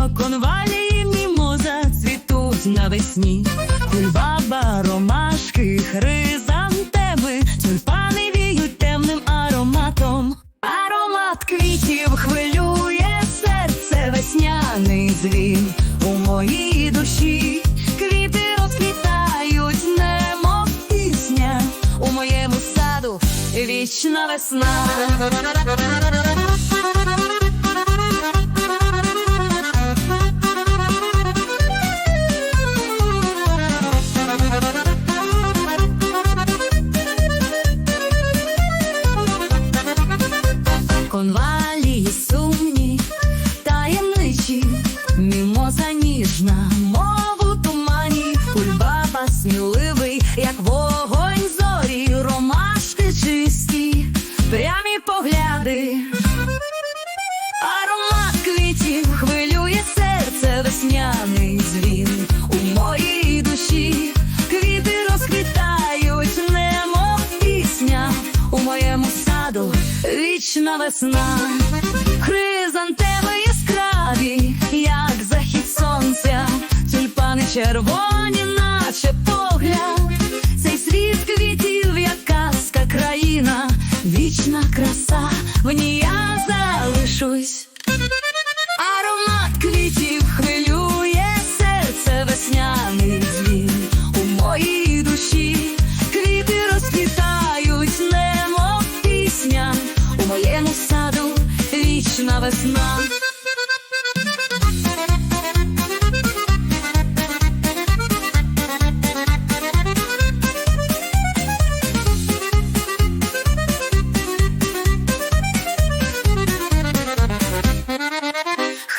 Прямо конвалії мімоза цвітуть навесні, Кульбаба, ромашки, хризантеми тюльпани віють темним ароматом. Аромат квітів хвилює серце, весняний дзвін у моїй душі. Квіти розквітають, немов пісня у моєму саду вічна весна. Мімоза ніжна, мов у тумані, кульбаба сміливий, як вогонь зорі, ромашки чисті, прямі погляди. Аромат квітів хвилює серце, весняний дзвін у моїй душі. Квіти розквітають, немов пісня у моєму саду вічна весна. Хризантеми яскраві, червоні, наче погляд. Цей світ квітів, як казка країна, вічна краса, в ній я залишусь. Аромат квітів хвилює серце весняний дзвін у моїй душі. Квіти розквітають, немов пісня у моєму саду вічна весна.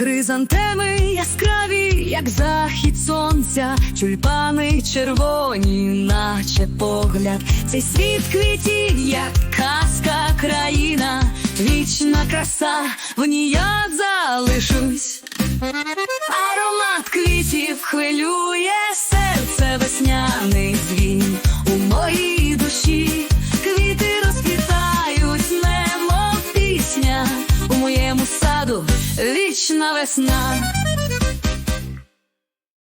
Хризантеми яскраві, як захід сонця, тюльпани червоні, наче погляд. Цей світ квітів, як казка країна, вічна краса, в ній я залишусь. Аромат квітів хвилює серце весняний дзвін у моїй душі. Квіти розквітають, немов пісня у моєму саду вічна весна.